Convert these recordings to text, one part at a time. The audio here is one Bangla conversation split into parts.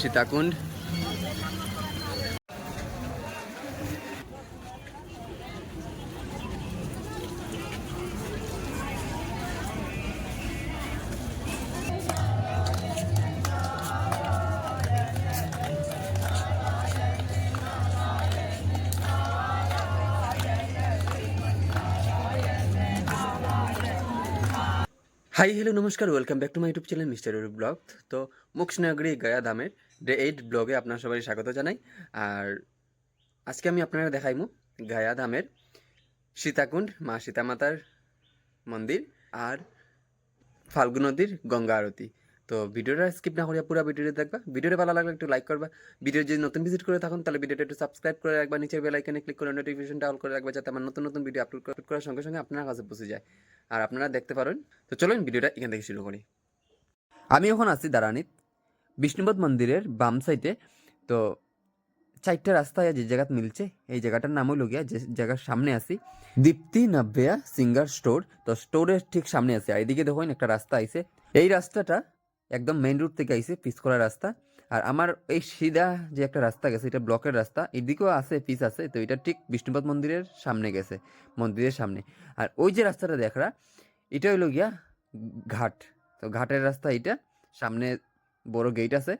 সীতাকুণ্ড হাই হ্যালো নমস্কার welcome back to my YouTube channel mister Europe blog তো মুখনগরী গয়া ধামের ডে এইট ব্লগে আপনার সবাই স্বাগত জানাই। আর আজকে আমি আপনারা দেখাইমু গয়া ধামের সীতাকুণ্ড, মা সীতামাতার মন্দির আর ফাল্গু নদীর গঙ্গা আরতি। তো ভিডিওটা স্কিপ না করিয়া পুরো ভিডিওটা দেখবা। ভিডিওটা ভালো লাগলে একটু লাইক করবা। ভিডিও যদি নতুন ভিজিট করে থাকুন, তাহলে ভিডিওটা একটু সাবস্ক্রাইব করে রাখবা। নিচের বেল আইকনে ক্লিক করে নোটিফিকেশনটা অল করে রাখবা, যাতে আমার নতুন নতুন ভিডিও আপলোড করার সঙ্গে সঙ্গে আপনার কাছে পৌঁছে যায়। আর আপনারা দেখতে পারেন। তো চলুন ভিডিওটা এখান থেকে শুরু করি। আমি এখন আছি দারানিত, বিষ্ণুপদ মন্দিরের বাম সাইডে তো চারটা রাস্তা যে জায়গাত মিলছে, এই জায়গাটার নাম হইল গিয়া যে জায়গার সামনে আছি। দীপ্তি নাব্বেয়া সিঙ্গার স্টোর। তো স্টোরের ঠিক সামনে আছে। আর দেখুন একটা রাস্তা আইছে। এই রাস্তাটা একদম মেইন রোড থেকে আইছে পিস করা রাস্তা। আর আমার এই সিধা যে একটা রাস্তা গেছে, এটা ব্লকের রাস্তা, এদিকেও আছে পিস আছে, তো এটা ঠিক বিষ্ণুপদ মন্দিরের সামনে গেছে, মন্দিরের সামনে। আর ওই যে রাস্তাটা দেখরা, এটা হইল গিয়া ঘাট। তো ঘাটের রাস্তা এটা, সামনে বড় গেট আছে,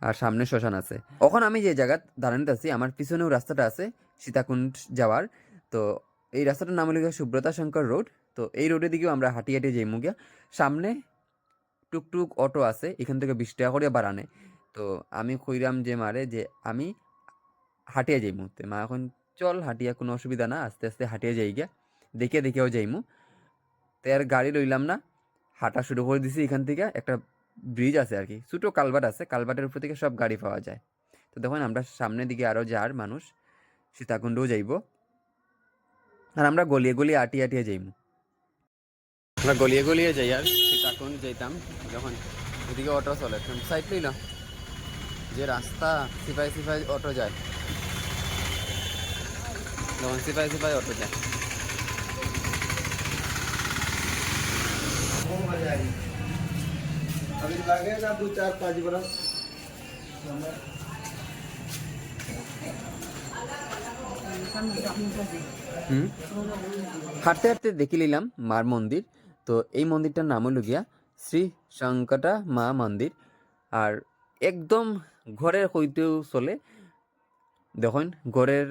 আর সামনে শ্মশান আছে। এখন আমি যে জায়গা দাঁড়ানিতে আছি, আমার পিছনেও রাস্তাটা আছে, সীতাকুণ্ড যাওয়ার। তো এই রাস্তাটার নাম হলো সুব্রতা শঙ্কর রোড। তো এই রোডের দিকেও আমরা হাঁটি হাঁটি যাইমু গিয়া। সামনে টুকটুক অটো আছে, এখান থেকে বিশ টাকা করে বাড়ানে তো আমি কইরাম যে মারে যে আমি হাঁটিয়া যাইমু। তো মা এখন চল হাঁটিয়া, কোনো অসুবিধা না, আস্তে আস্তে হাঁটিয়া যাই গিয়া দেখে দেখেও যাইমু। তো আর গাড়ি লইলাম না, হাঁটা শুরু করে দিছি এখান থেকে, একটা ব্রিজ আছে আর কি, ছোটো কালভার্ট আছে, কালভার্টের উপর থেকে সব গাড়ি পাওয়া যায়। তো দেখুন আমরা সামনের দিকে আরও যার মানুষ, সীতাকুণ্ডও যাইব। আর আমরা গলিয়ে গলিয়ে আটিয়ে আটিয়ে যাইমু। আমরা গলিয়ে গলিয়ে যাই আর সীতাকুণ্ড যাইতাম যখন এদিকে অটো চলে সাইড লইল যে রাস্তা সিপাই সিপাই অটো যায় যখন সিপাই সিপাই অটো যায় अभी लगेगा दो चार पाँच बरस হুম হাঁটতে হাঁটতে দেখে নিলাম মার মন্দির তো এই মন্দিরটার নাম হলো গিয়া শ্রী শঙ্কটা মা মন্দির। আর একদম ঘরের হইতেও চলে। দেখুন, ঘরের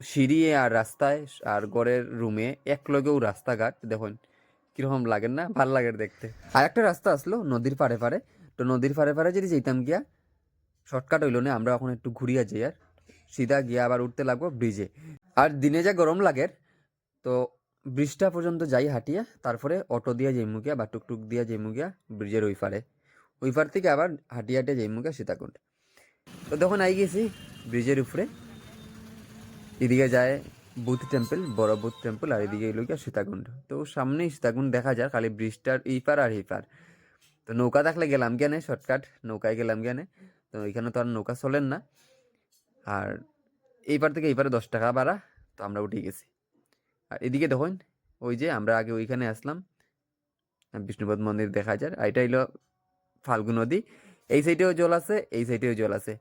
সিঁড়ি আর রাস্তায় আর ঘরের রুমে এক লগেও রাস্তাঘাট। দেখুন, কীরকম লাগে না? ভালো লাগে দেখতে। আর একটা রাস্তা আসলো নদীর পাড়ে পাড়ে। তো নদীর পাড়ে পাড়ে যদি যেতাম গিয়া, শর্টকাট হইল না, আমরা এখন একটু ঘুরিয়া যাই আর। সিধা গিয়া আবার উঠতে লাগবো ব্রিজে আর দিনে যা গরম লাগে, তো ব্রিজটা পর্যন্ত যাই হাঁটিয়া, তারপরে অটো দিয়ে যাইমু গিয়া বা টুকটুক দিয়ে যাইমু গিয়া ব্রিজের ওই পারে ওই পার থেকে আবার হাঁটিয়ে হাঁটিয়ে যাইমু গিয়া সীতাকুণ্ড। তো তখন আই গেছি ব্রিজের উপরে। এদিকে যায় বুথ টেম্পল, বড় বুথ টেম্পল, আর এদিকে এলো গিয়া সীতাকুণ্ড। তো সামনেই সীতাকুণ্ড দেখা যায়, খালি ব্রিজটার এই পার আর এই পার। তো নৌকা থাকলে গেলাম জ্ঞানে শর্টকাট, নৌকায় গেলাম জ্ঞানে তো এখানে তো আর নৌকা চলেন না। আর এই পার থেকে এই পারে দশ টাকা ভাড়া, তো আমরা উঠে গেছি। আর এদিকে দেখুন, ওই যে আমরা আগে ওইখানে আসলাম। বিষ্ণুপদ মন্দির দেখা যায় আর এটা হইল ফাল্গু নদী। এই সাইডেও জল আছে, এই সাইডেও জল আছে।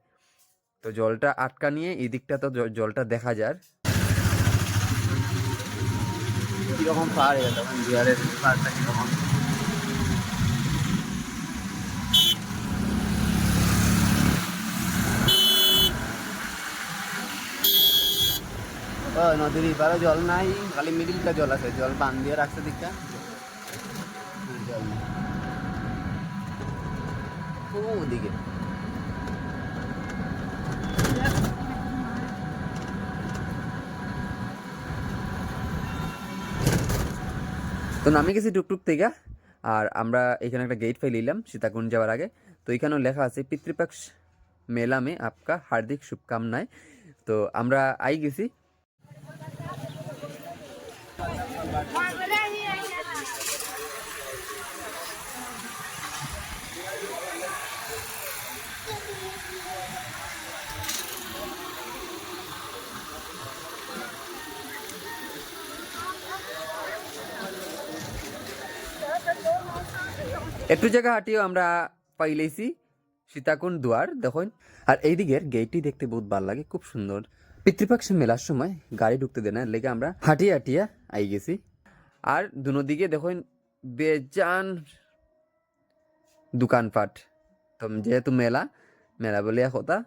তো জলটা আটকা নিয়ে এই দিকটা তো জলটা দেখা যায় কীরকম পাহাড় বিহারের পাহাড়টা কীরকম? নদীর এপারে জল নাই, খালি মিডিলটা জল আছে, জল বান দিয়ে রাখছে দিকটা। জল নেই। ওদিকে। তো নামে গেছি টুকটুক থেকে, আর আমরা এখানে একটা গেট ফাইল নিলাম, সীতাকুণ্ড যাওয়ার আগে। তো এখানেও লেখা আছে, পিতৃপক্ষ মেলা মে আপকা হার্দিক শুভকামনায়। তো আমরা আই গেছি একটু জায়গা হাঁটিও আমরা পাইলেছি সীতাকুণ্ড দুয়ার, দেখুন। আর এই দিকের গেটটি দেখতে বহুত ভালো লাগে, খুব সুন্দর। পিতৃপক্ষে মেলার সময় গাড়ি ঢুকতে দেয় না লেগে আমরা হাঁটিয়ে হাঁটিয়া আই গেছি। আর দুনো দিকে দেখুন, বেজান দোকানপাট। তো যেহেতু মেলা মেলা বলে কথা।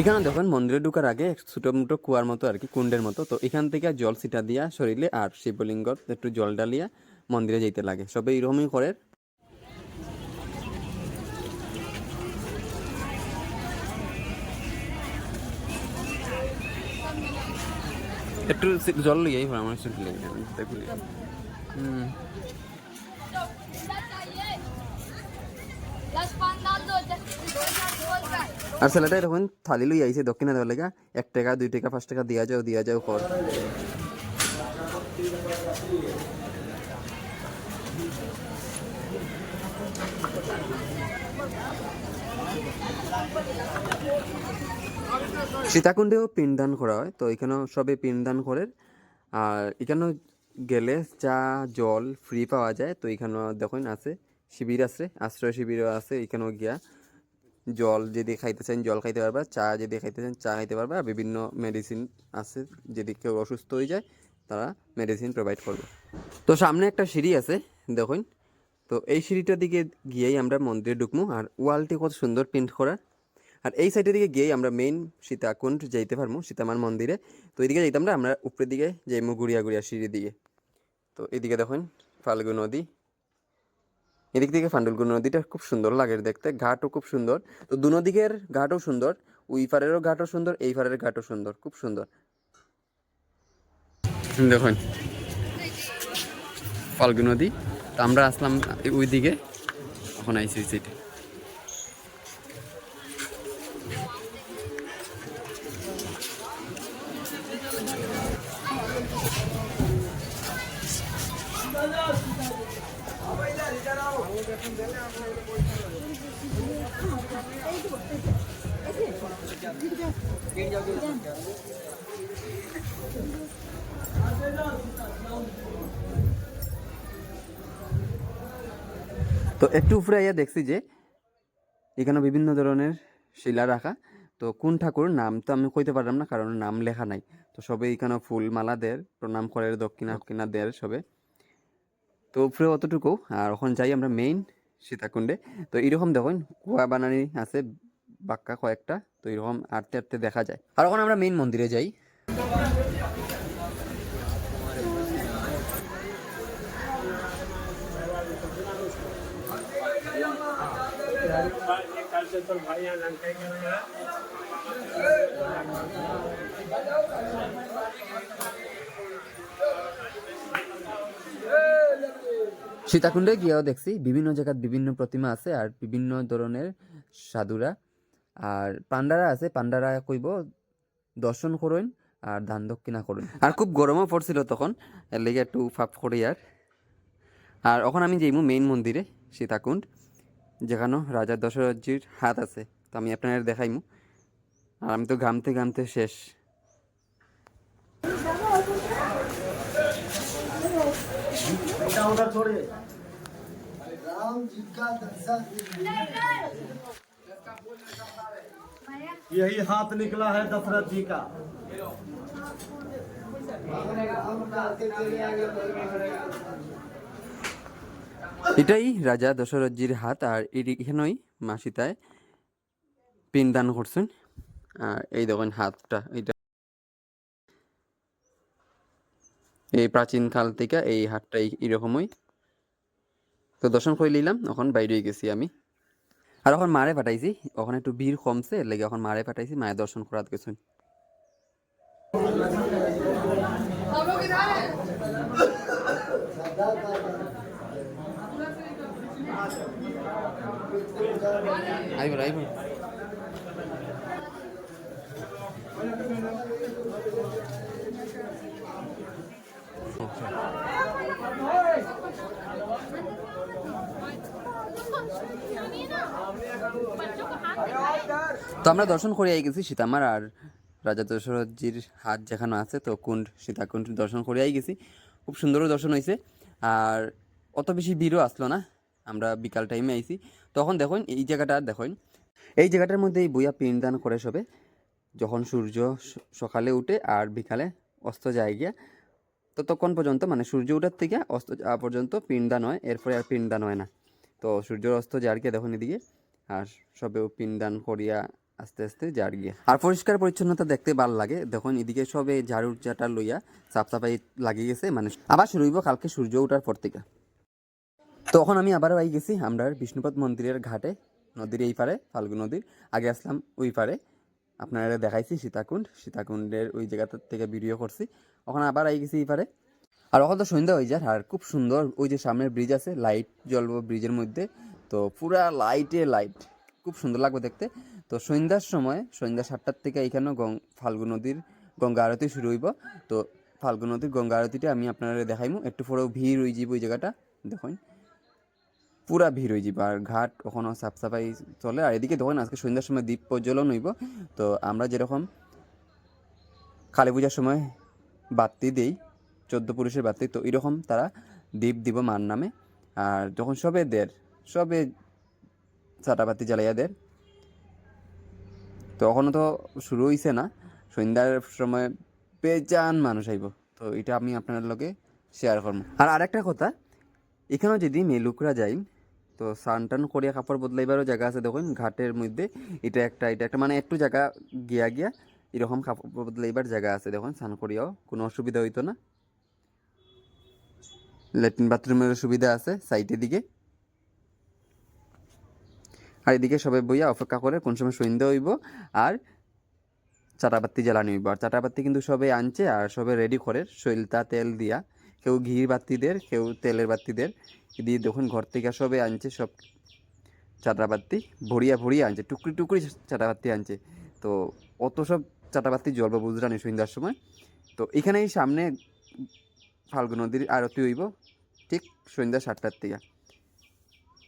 এখানে দেখুন মন্দিরে ঢুকার আগে ছোটো মোটো কুয়ার মতো আর কি, কুণ্ডের মতো। তো এখান থেকে জল ছিটা দিয়া শরীরে আর শিবলিঙ্গর একটু জল ডালিয়া মন্দিরে যেতে লাগে। সবে এরকমই করে একটু জল লিয়াই আমার একটু লিয়ে dos, আর ছেলেটা এরকম থালি লই আইছে দক্ষিণে দেওয়ার লেগা এক টাকা দুই টাকা পাঁচ টাকা দিয়া যাও দিয়া যাও কর। সীতাকুণ্ডেও পিণ্ডদান করা হয়, তো এখানেও সবে পিণ্ডদান করে। আর এখানেও গেলে চা, জল ফ্রি পাওয়া যায়, তো এখানেও দেখুন আছে, শিবির আছে, আশ্রয় শিবিরও আছে, এখানেও গিয়া জল যদি খাইতে চান, জল খাইতে পারবা, চা যদি খাইতে চান, চা খাইতে পারবা, আর বিভিন্ন মেডিসিন আছে, যদি কেউ অসুস্থ হয়ে যায়, তারা মেডিসিন প্রোভাইড করবে। তো সামনে একটা সিঁড়ি আছে, দেখুন, তো এই সিঁড়িটার দিকে গিয়েই আমরা মন্দিরে ঢুকবো আর ওয়ালটি কত সুন্দর প্রিন্ট করা। আর এই সাইডের দিকে গিয়েই আমরা মেইন সীতাকুণ্ড যাইতে পারব, সীতামার মন্দিরে। তো এদিকে যাইতাম না আমরা উপরের দিকে যাইমু গুড়িয়া গুড়িয়া সিঁড়ি দিকে তো এদিকে দেখুন ফাল্গু নদী। এদিক থেকে ফান্ডুলগুন নদীটা খুব সুন্দর লাগে দেখতে, ঘাটও খুব সুন্দর। তো দু নদীকের ঘাটও সুন্দর, ওই পারেরও ঘাটও সুন্দর, এই পারের ঘাটও সুন্দর, খুব সুন্দর। দেখুন ফাল্গু নদী। তো আমরা আসলাম ওই দিকে এখন আইসি সিটি তো একটু উপরে আইয়া দেখছি যে এখানে বিভিন্ন ধরনের শিলা রাখা। তো কোন ঠাকুর নাম তো আমি কইতে পারলাম না, কারণ নাম লেখা নাই। তো সবে এখানে ফুল মালা দের, প্রণাম করে দক্ষিণা দক্ষিণা দের সবে। তো উপরে অতটুকু, আর ওখানে যাই আমরা মেইন সীতাকুণ্ডে। তো এরকম দেখুন, কুয়া বানানি আছে বাক্কা কয়েকটা, তো এরকম আটতে আটতে দেখা যায়। আর ওখানে আমরা মেইন মন্দিরে যাই। সীতাকুণ্ডে গিয়েও দেখছি, বিভিন্ন জায়গার বিভিন্ন প্রতিমা আছে আর বিভিন্ন ধরনের সাধুরা আর পান্ডারা আছে পান্ডারা কইব দর্শন করুন আর দান দক্ষিণা করুন। আর খুব গরমও পড়ছিল তখন এর লেগে একটু ফাপ করি আর। আর ওখানে আমি যাইমু মেইন মন্দিরে সীতাকুণ্ড যেখানে রাজা দশরথজির হাত আছে। তো আমি আপনাদের দেখাইমু। আর আমি তো ঘামতে ঘামতে শেষ। बेटा यही हाथ निकला है दशरथ जी का এটাই রাজা দশরথজির হাত আর এটি এখানেই মা সীতায় পিনদান করছেন আর এই দেখুন হাতটা এইটা এই প্রাচীন কাল থেকে এই হাতটা এই- এরকমই তো দর্শন করে নিলাম এখন বাইরে গেছি আমি আর এখন মারে পাঠাইছি, ওখানে একটু ভিড় কমছে, লেগে এখন মারে পাঠাইছি, মায়ের দর্শন করাত গেছেন Okay. তো আমরা দর্শন করে আই গেছি সীতামার আর রাজা দশরথজির হাত যেখানে আছে, তো কুণ্ড, সীতাকুণ্ড দর্শন করে আই গেছি। খুব সুন্দরও দর্শন হয়েছে আর অত বেশি ভিড়ও আসলো না, আমরা বিকাল টাইমে আইছি। তখন দেখুন, এই জায়গাটা আর দেখুন। এই জায়গাটার মধ্যে এই বইয়া পিণ্ডদান করে সবে। যখন সূর্য সকালে উঠে আর বিকালে অস্ত যায় গিয়া, ততক্ষণ পর্যন্ত মানে সূর্য উঠার থেকে অস্ত যাওয়া পর্যন্ত পিণ্ডদান হয়, এরপরে আর পিণ্ডদান হয় না। তো সূর্য অস্ত যার গিয়া দেখুন এদিকে। আর সবেও পিণ্ডদান করিয়া আস্তে আস্তে যার গিয়া। আর পরিষ্কার পরিচ্ছন্নতা দেখতে ভালো লাগে। দেখুন, এদিকে সবে ঝাড়ুর চাটা লইয়া সাফ সাফাই লাগিয়ে গেছে মানে আবার শুরু হইব কালকে সূর্য ওঠার পর থেকে। তখন আমি আবারও আই গেছি আমরা বিষ্ণুপদ মন্দিরের ঘাটে, নদীর এই পারে ফাল্গু নদীর। আগে আসলাম ওই পারে। আপনারা দেখাইছি সীতাকুণ্ড। সীতাকুণ্ডের ওই জায়গাটার থেকে ভিডিও করছি। ওখানে আবার আই গেছি এই পারে। আর ওখানে তো সন্ধ্যা হয়ে যায় আর খুব সুন্দর ওই যে সামনের ব্রিজ আছে লাইট জ্বলবো ব্রিজের মধ্যে। তো পুরা লাইটে লাইট খুব সুন্দর লাগবে দেখতে। তো সন্ধ্যার সময়, সন্ধ্যা সাতটার থেকে এখানেও ফাল্গু নদীর গঙ্গা আরতি শুরু হইব। তো ফাল্গু নদীর গঙ্গা আরতিটা আমি আপনারা দেখাইমু। একটু পরেও ভিড় হয়ে যাব ওই জায়গাটা, দেখুন। পুরা ভিড় হয়ে যাবে আর ঘাট ওখানেও সাফ সাফাই চলে। আর এদিকে দেখুন, আজকে সন্ধ্যার সময় দ্বীপ প্রজ্বলন হইব। তো আমরা যেরকম কালী পূজার সময় বাতি দেই, চোদ্দ পুরুষের বাতি, তো এরকম তারা দ্বীপ দিব মার নামে। আর যখন সবে দের সবে চাটাবাতি জ্বালাইয়া দের তো এখনও তো শুরু হইছে না। সন্ধ্যার সময় বেজান মানুষ আইব। তো এটা আমি আপনার লগে শেয়ার করব আর আরেকটা কথা, এখানেও যদি মেলুকরা যাই, তো স্নান টান করিয়া কাপড় বদলাইবারও জায়গা আছে। দেখুন, ঘাটের মধ্যে এটা একটা এটা একটা মানে একটু জায়গা গিয়া গিয়া এরকম কাপড় বদলাইবার জায়গা আছে। দেখুন, স্নান করিয়াও কোনো অসুবিধা হইতো না। ল্যাট্রিন বাথরুমের সুবিধা আছে সাইডের দিকে আর এদিকে সবাই বইয়া অপেক্ষা করে কোন সময় সন্ধ্যা হইব আর চাটাবাতি জ্বালানি হইব। আর চাটাবাতি কিন্তু সবে আনছে আর সবে রেডি করে শৈলতা তেল দিয়া। কেউ ঘির বাতিদের, কেউ তেলের বাতিদের। দিয়ে দেখুন ঘর থেকে সবে আনছে সব চাটাবাতি, ভরিয়া ভরিয়া আনছে, টুকরি টুকরি চাটাবাতি আনছে। তো অত সব চাটাবাতি জ্বলবো বুঝলানি সন্ধ্যার সময়। তো এখানেই সামনে ফাল্গু নদীর আরতি হইব, ঠিক সন্ধ্যা সাতটার থেকে।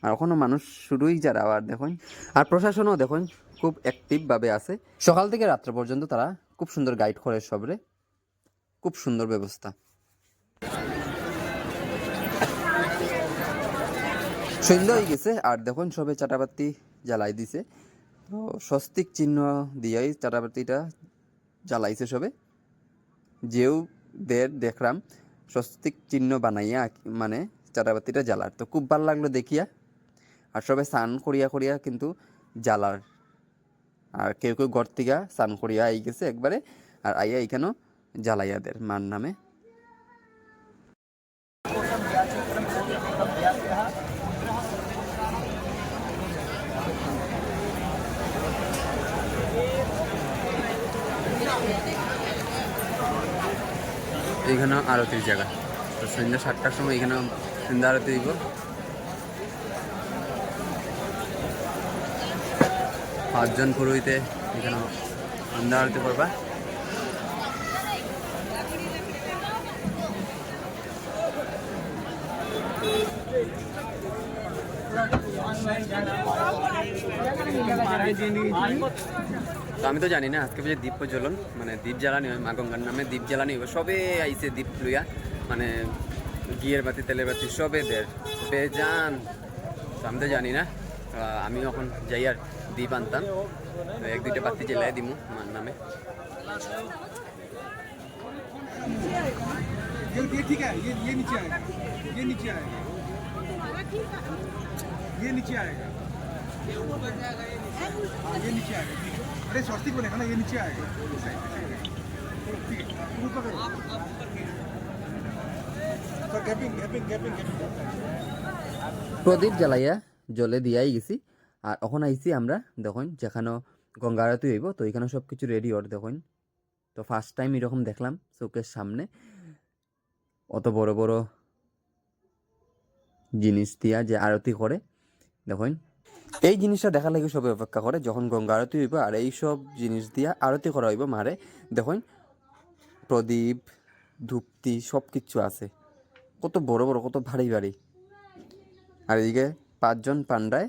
আর ওখানে মানুষ শুরুই যারা, আবার দেখুন, আর প্রশাসনও দেখুন খুব অ্যাক্টিভভাবে আছে। সকাল থেকে রাত্র পর্যন্ত তারা খুব সুন্দর গাইড করে সবরে। খুব সুন্দর ব্যবস্থা। সন্ধ্যা হয়ে গেছে, আর দেখুন সবে চাটাবাতি জ্বালাই দিছে। তো স্বস্তিক চিহ্ন দিয়েই চাটাবাতিটা জ্বালাইছে সবে। যেও দের দেখলাম, স্বস্তিক চিহ্ন বানাইয়া মানে চাটাবাতিটা জ্বালার। তো খুব ভালো লাগল দেখিয়া। আর সবাই স্নান করিয়া করিয়া কিন্তু জ্বালার। আর কেউ কেউ ঘর থেকে স্নান করিয়া আই গেছে একবারে, আর আইয়া এইখানেও জ্বালাইয়াদের মার নামে। এইখানেও আরতির জায়গা। তো সন্ধ্যা সাতটার সময় এখানে সন্ধ্যা আরতি দিব পাঁচজন পুরোহিতে এখানে সন্ধ্যা আরতি করবা তো আমি তো জানি না, আজকে বুঝে দ্বীপ প্রজ্বলন মানে দীপ জ্বালানি হয়, মা গঙ্গার নামে দীপ জ্বালানি হবে সবে আইছে দীপ লইয়া মানে ঘিয়ের বাতি, তেলের বাতি, সবে দের বেজান আমি তো জানি না আমি এখন যাই আর দ্বীপ আনতাম তো এক দুইটা বাতি জ্বালাই দিমু মার নামে ये ये ठीक है ये ये नीचे आएगा ये नीचे आएगा ये नीचे आएगा हाँ ये नीचे आएगा ठीक है अरे स्वस्तिक बनेगा ना ये नीचे आएगा ठीक है तुम ऊपर करो sir gapping gapping gapping gapping প্রদীপ জ্বালাইয়া জলে দিয়াই গেছি আর এখন আইছি আমরা, দেখুন, যেখানে গঙ্গা আরতি হইব, তো এখানে সব কিছু রেডি ওর, দেখুন। তো ফার্স্ট টাইম এরকম দেখলাম চোখের সামনে। অত বড় বড় জিনিস দিয়া যে আরতি করে, দেখুন। এই জিনিসটা দেখার লাগে সবাই অপেক্ষা করে, যখন গঙ্গা আরতি হইব আর এই সব জিনিস দিয়া আরতি করা হইব মারে, দেখুন, প্রদীপ, ধূপতি সব কিছু আছে। কত বড় বড়, কত ভারী ভারী। আর এদিকে পাঁচজন পান্ডায়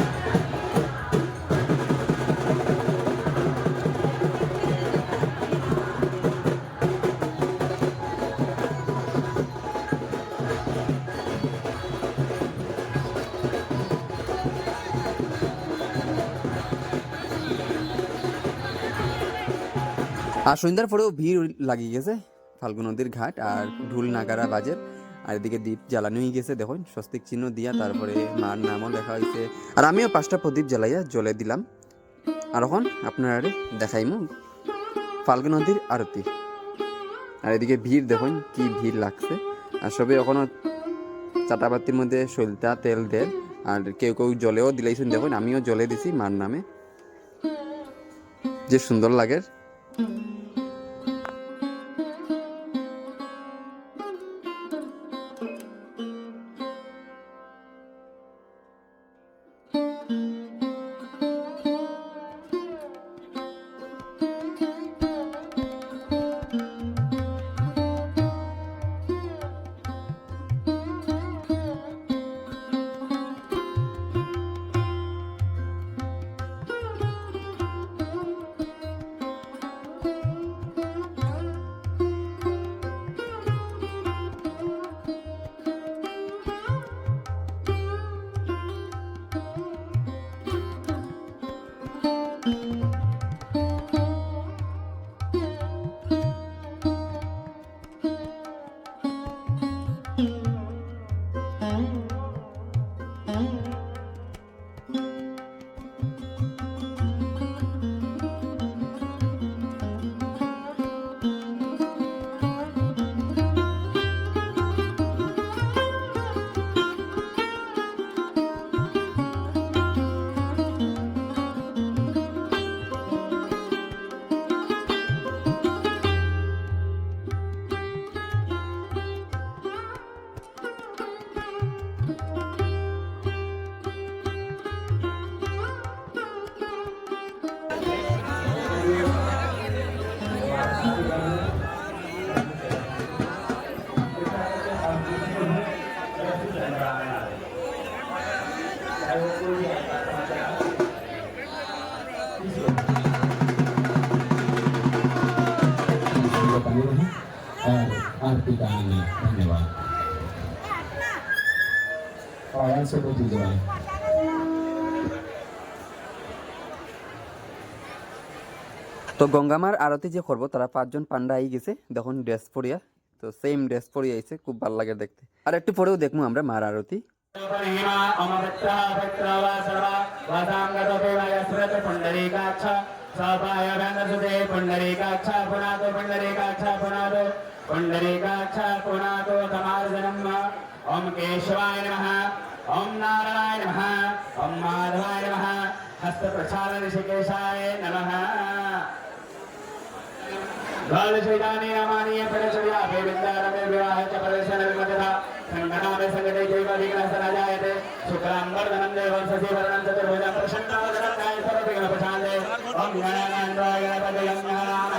আর সন্ধ্যার পরেও ভিড় লাগিয়ে গেছে। ফাল্গু নদীর ঘাট আর ঢুল নাগারা বাজে। আর এদিকে দ্বীপ জ্বালানো হয়ে গেছে, দেখুন, স্বস্তিক চিহ্ন দিয়া তারপরে মার নামও লেখা হয়েছে। আর আমিও পাঁচটা প্রদীপ জ্বালাইয়া জলে দিলাম। আর এখন আপনারা দেখাইমু ফাল্গু নদীর আরতি। আর এদিকে ভিড়, দেখুন, কি ভিড় লাগছে। আর সবে এখনও চাটাবাতির মধ্যে সলতা তেল দেয় আর কেউ কেউ জলেও দিলাইছেন, দেখুন, আমিও জলে দিছি মার নামে। যে সুন্দর লাগে। और ऐसे बहुत ही তো গঙ্গামার আরতি যে করবো তারা পাঁচজন পান্ডা আই গেছে দেখুন ড্রেস পরিয়া তো সেম ড্রেস পরিয়া আইছে খুব ভালো লাগে দেখতে আর একটু পরেও দেখবো আমরা মার আরতি महिमा अमवृत्तः भक्त्रवा सर्वा वासाङ्गतोपेवायस्रत पुण्डरीकाक्ष सपाय वेन्दसुते पुण्डरीकाक्ष पुनातो पुण्डरीकाक्ष पुनातो पुण्डरीकाक्ष पुनातो तमार्जनम् ॐ केशवाय नमः ఓం నారాయణ నమ. ఓం మాధవాయ నమ. హస్త ప్రసాద ఋషికేశాయ నమ. ద్వాదశైదాని రామానీయ పరచర్య అభివృద్ధారమే వివాహ చ ప్రవేశన విమతత సంగనామే సంగతే జైవ విఘ్నస్త రాజాయతే శుక్లాంబర్ధనం దేవంససి వరణం చతుర్భుజం ప్రసన్నావధనం నాయ సర్వవిఘ్న ప్రశాంతే ఓం గణానందాయ గణపతి గమ్యానామ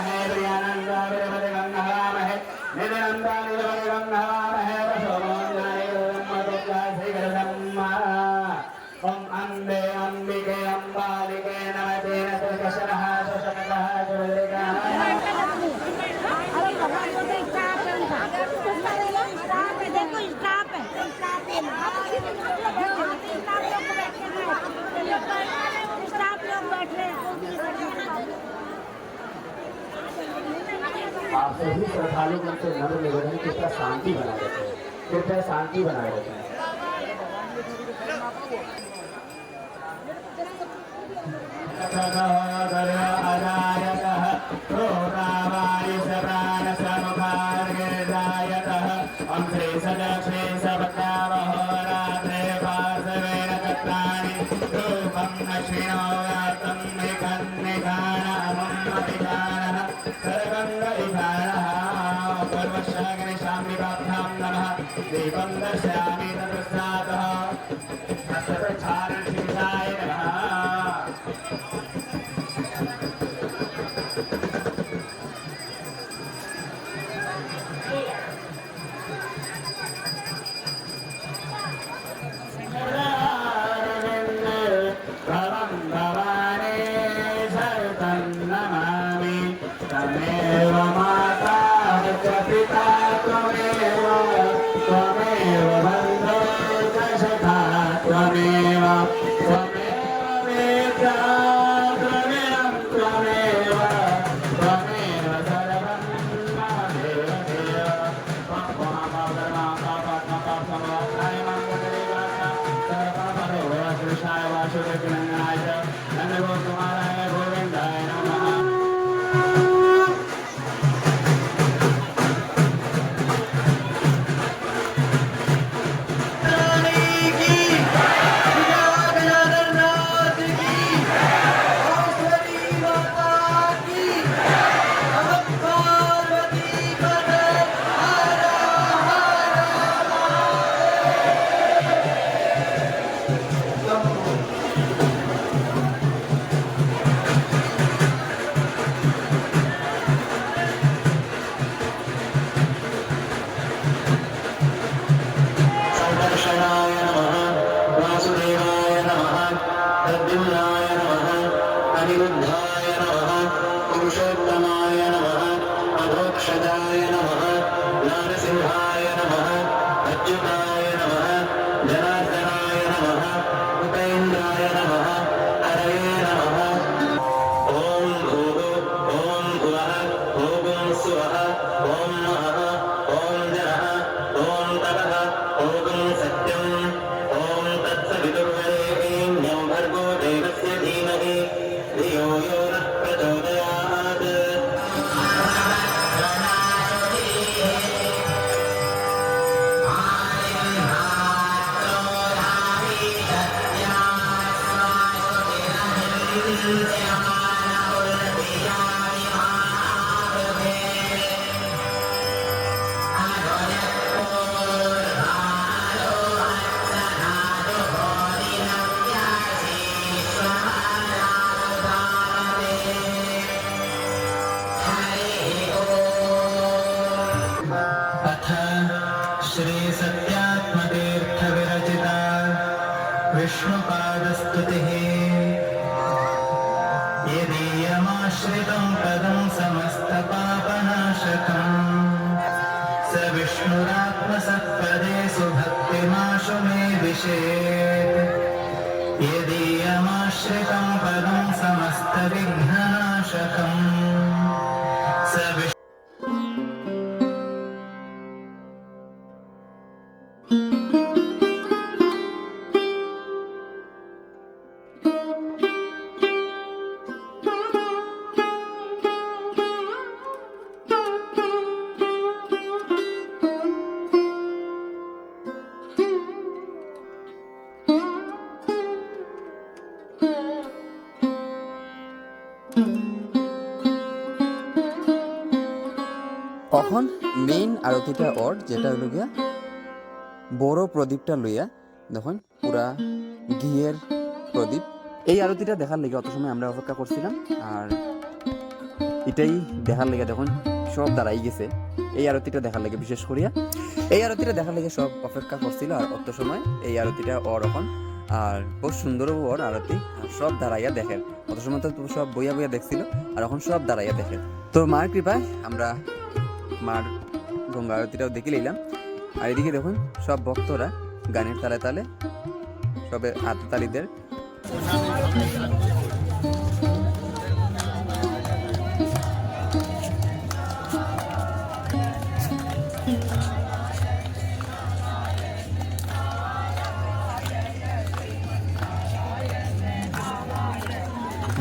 आप सभी श्रद्धालुओं से नम्र निवेदन कृपया शांति बनाए रखें कृपया शांति बनाए रखें Gracias. আরতিটা ওর, যেটা হলো গিয়া বড় প্রদীপটা লইয়া, দেখুন, পুরা ঘিয়ের প্রদীপ। এই আরতিটা দেখার লেগে অত সময় আমরা অপেক্ষা করছিলাম, আর এটাই দেখার লেগে, দেখুন, সব দাঁড়াই গেছে। এই আরতিটা দেখার লেগে বিশেষ করিয়া। এই আরতিটা দেখার লেগে সব অপেক্ষা করছিল, আর অত সময় এই আরতিটা ওর এখন, আর বহু সুন্দর ওর আরতি, আর সব দাঁড়াইয়া দেখেন অত সময় তো সব বইয়া বইয়া দেখছিল, আর এখন সব দাঁড়াইয়া দেখেন তো মার কৃপায় আমরা মার গঙ্গা আরতিটাও দেখে নিলাম। আর এদিকে দেখুন, সব ভক্তরা গানের তালে তালে, সবে হাততালিদের।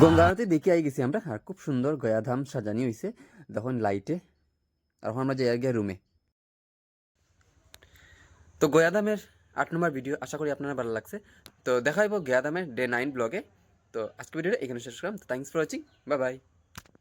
গঙ্গা আরতি দেখে আই গেছি আমরা। আর খুব সুন্দর গয়াধাম সাজানি হয়েছে দেখুন, লাইটে আর আমরা যাই গিয়া রুমে তো গয়াদামের আট নম্বর ভিডিও আশা করি আপনারা ভালো লাগছে। তো দেখাইব গয়াদামের ডে নাইন ব্লগে তো আজকে ভিডিওটা এখানে শেষ করলাম। Thanks for watching bye bye